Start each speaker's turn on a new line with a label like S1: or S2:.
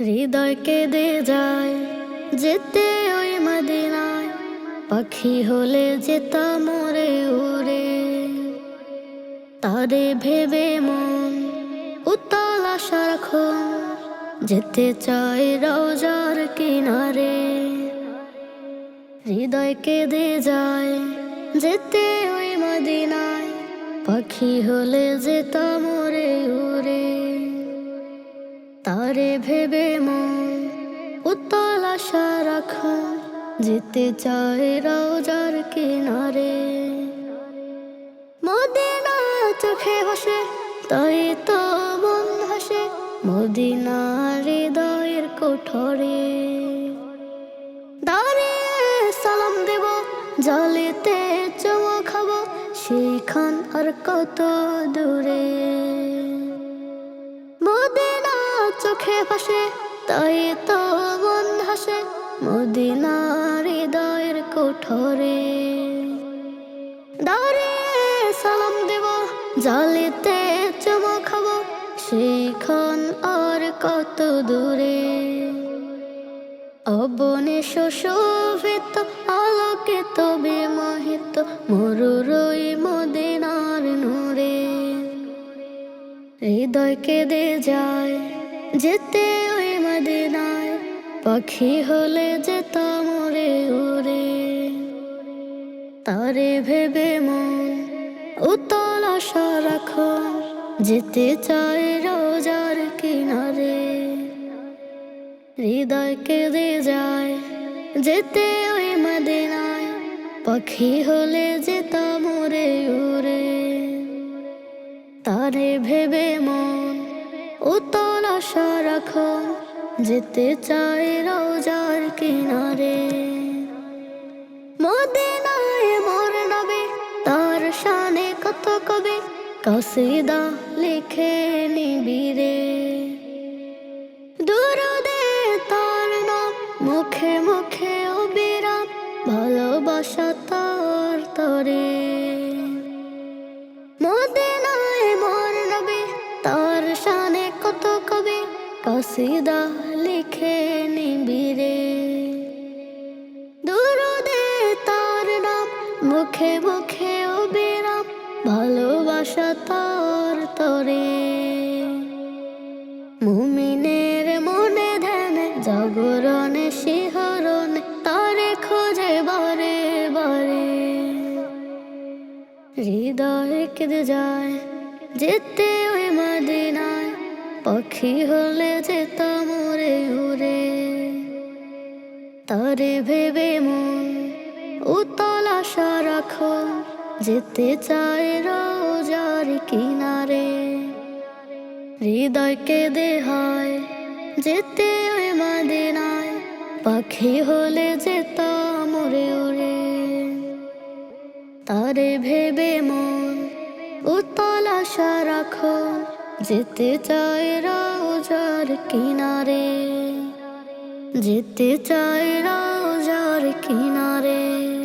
S1: হৃদয় কেঁদে যায়, যেতে ওই মদিনায়। পাখি হলে যেতা মোরে উড়ে। তারে ভেবে মন উত্তাল আশার যেতে চাই রোজার কিনারে। হৃদয় কেঁদে যায়, যেতে ওই মদিনায়। পাখি হলে যেতা মোরে উড়ে। তারে ভেবে মন, উত্তাল আশা রাখো, যেতে চায় রোজার কিনারে। মদিনা চোখে বসে, তাই তো মন হাসে মদিনা হৃদয়ের কোঠরে। দাঁড়িয়ে সালাম দেব, জলেতে চমো খাব সেইখান আর কত দূরে। মদিনা চোখে ভাসে, তাই তো মন হাসে মদিনা হৃদয়ের কোঠরে। দাঁড়িয়ে সালাম দেব, জালিতে চমো খাব সেইখান আর কত দূরে। অবনে শোভিত, আলোকিত, বিমোহিত মরুরই মদিনার নূরে। হৃদয় কেঁদে যায় যেতে ওই মদিনায়, পাখি হলে যেতাম উড়ে উড়ে। তারে ভেবে মন উতল আশা যেতে চায় রোজার কিনারে। হৃদয় কেঁদে যায়, যেতে ওই মদিনায়, পাখি হলে যেতাম উড়ে উড়ে। তারে ভেবে মন উতল আশা রাখো যেতে চাই রোজার কিনারে। মদিনায় মোর নবে তার শানে কত কবে কসিদা লিখে নিবিরে কসিদা লিখে নিবিরে দুরুদে তার নাম, মুখে মুখে অবিরাম ভালোবাসা তার তরে। মুমিনের মনে ধ্যানে, জাগরণে শিহরণে, তারে খোঁজে বারে বারে। হৃদয় কেঁদে যায়, যেতে ওই মদিনায় পাখি হলে যেতাম উড়ে উড়ে তারে ভেবে মন উতল আশা রাখো যেতে চায় রোজার কিনারে। হৃদয় কেঁদে হয় যেতে ওই মদিনায় পাখি হলে যেতাম উড়ে উড়ে তারে ভেবে মন উতল আশা রাখো যেতে চায় রাজার কিনারে যেতে চায় রাজার কিনারে।